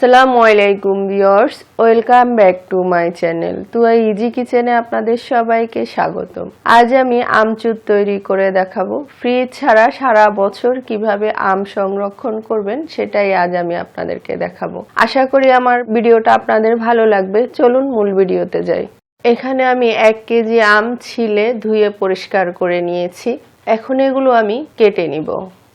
আসসালামু আলাইকুম viewers, welcome back to my channel. Tua easy কিচেনে আপনাদের সবাইকে স্বাগতম। আজ আমি আমচুর তৈরি করে দেখাবো। ফ্রিজ ছাড়া সারা বছর কীভাবে আম সংরক্ষণ করবেন, সেটাই আজ আমি আপনাদেরকে দেখাবো। আশা করি আমার ভিডিওটা আপনাদের ভালো লাগবে। চলুন মূল ভিডিওতে যাই। এখানে আমি এক কেজি আম ছিলে ধুয়ে পরিষ্কার করে নিয়েছি। এখন এগুলো আমি কেটে নিব।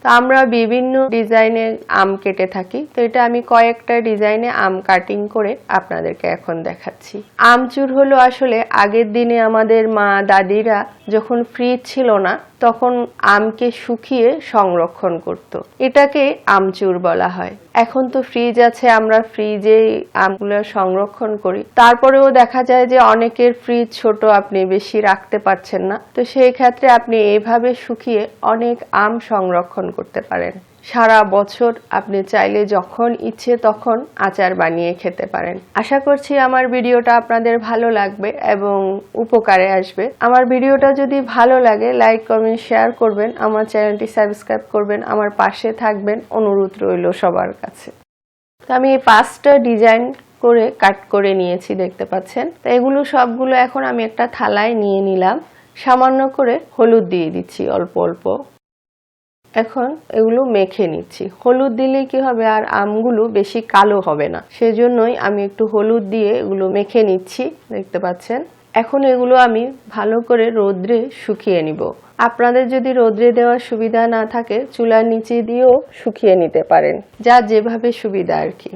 তো আমরা বিভিন্ন ডিজাইনের আম কেটে থাকি। তো এটা আমি কয়েকটা ডিজাইনে আম কাটিং করে আপনাদেরকে এখন দেখাচ্ছি। আমচুর হলো আসলে আগের দিনে আমাদের মা দাদিরা যখন ফ্রি ছিল না তখন আমকে শুকিয়ে সংরক্ষণ করত। এটাকে আমচুর বলা হয়। এখন তো ফ্রিজ আছে, আমরা ফ্রিজে আমগুলো সংরক্ষণ করি। তারপরেও দেখা যায় যে অনেকের ফ্রিজ ছোট, আপনি বেশি রাখতে পারছেন না। তো সেই ক্ষেত্রে আপনি এভাবে শুকিয়ে অনেক আম সংরক্ষণ করতে পারেন। সারা বছর আপনি চাইলে যখন ইচ্ছে তখন আচার বানিয়ে খেতে পারেন। আশা করছি আমার ভিডিওটা আপনাদের ভালো লাগবে এবং উপকারে আসবে। আমার ভিডিওটা যদি ভালো লাগে, লাইক, কমেন্ট, শেয়ার করবেন। আমার চ্যানেলটি সাবস্ক্রাইব করবেন। আমার পাশে থাকবেন অনুরোধ রইল সবার কাছে। তো আমি এই পাঁচটা ডিজাইন করে কাট করে নিয়েছি, দেখতে পাচ্ছেন? তো এগুলো সবগুলো এখন আমি একটা থালায় নিয়ে নিলাম। সামান্য করে হলুদ দিয়ে দিচ্ছি, অল্প অল্প। এখন এগুলো মেখে নিচ্ছি। হলুদ দিলে কি হবে? আর আমগুলো বেশি কালো হবে না। সেজন্যই আমি একটু হলুদ দিয়ে এগুলো মেখে নিচ্ছি, দেখতে পাচ্ছেন? এখন এগুলো আমি ভালো করে রোদ্রে শুকিয়ে নিব। আপনাদের যদি রোদ্রে দেওয়ার সুবিধা না থাকে, চুলার নিচে দিয়েও শুকিয়ে নিতে পারেন, যা যেভাবে সুবিধা আর কি।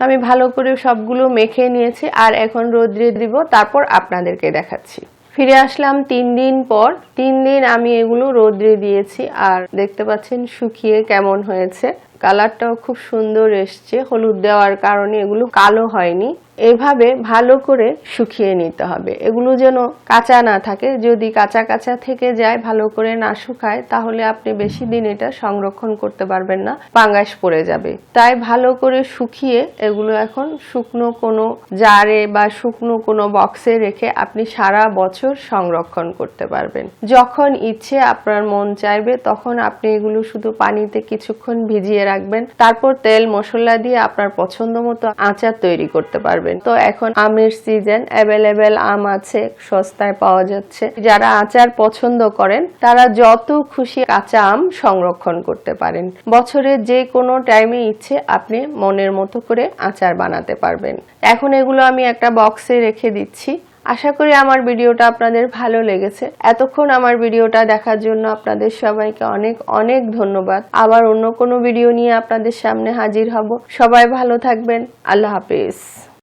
আমি ভালো করে সবগুলো মেখে নিয়েছি, আর এখন রোদ্রে দিব, তারপর আপনাদেরকে দেখাচ্ছি। ফিরে আসলাম তিন দিন পর। তিন দিন আমি এগুলো রোদ্রে দিয়েছি আর দেখতে পাচ্ছেন শুকিয়ে কেমন হয়েছে। কালারটাও খুব সুন্দর এসছে। হলুদ দেওয়ার কারণে এগুলো কালো হয়নি। এভাবে ভালো করে শুকিয়ে নিতে হবে। এগুলো যেন কাঁচা না থাকে। যদি কাঁচা কাঁচা থেকে যায়, ভালো করে না শুকায়, তাহলে আপনি বেশি দিন এটা সংরক্ষণ করতে পারবেন না। পাঙ্গাস পড়ে যাবে। তাই ভালো করে শুকিয়ে এগুলো এখন শুকনো কোনো জারে বা শুকনো কোনো বক্সে রেখে আপনি সারা বছর সংরক্ষণ করতে পারবেন। যখন ইচ্ছে আপনার মন চাইবে, তখন আপনি এগুলো শুধু পানিতে কিছুক্ষণ ভিজিয়ে রাখবেন। তারপর তেল, মশলা দিয়ে আপনার পছন্দ মতো আচার তৈরি করতে পারবেন। তো এখন আমের সিজন অ্যাভেলেবেল আম আছে, সস্তায় পাওয়া যাচ্ছে। যারা আচার পছন্দ করেন, তারা যত খুশি কাঁচা আম সংরক্ষণ করতে পারেন। বছরের যে কোনো টাইমে ইচ্ছে, আপনি মনের মতো করে আচার বানাতে পারবেন। এখন এগুলো আমি একটা বক্সে রেখে দিচ্ছি। আশা করি আমার ভিডিওটা আপনাদের ভালো লেগেছে। এতক্ষণ আমার ভিডিওটা দেখার জন্য আপনাদের সবাইকে অনেক অনেক ধন্যবাদ। আবার অন্য কোনো ভিডিও নিয়ে আপনাদের সামনে হাজির হব। সবাই ভালো থাকবেন। আল্লাহ হাফিজ।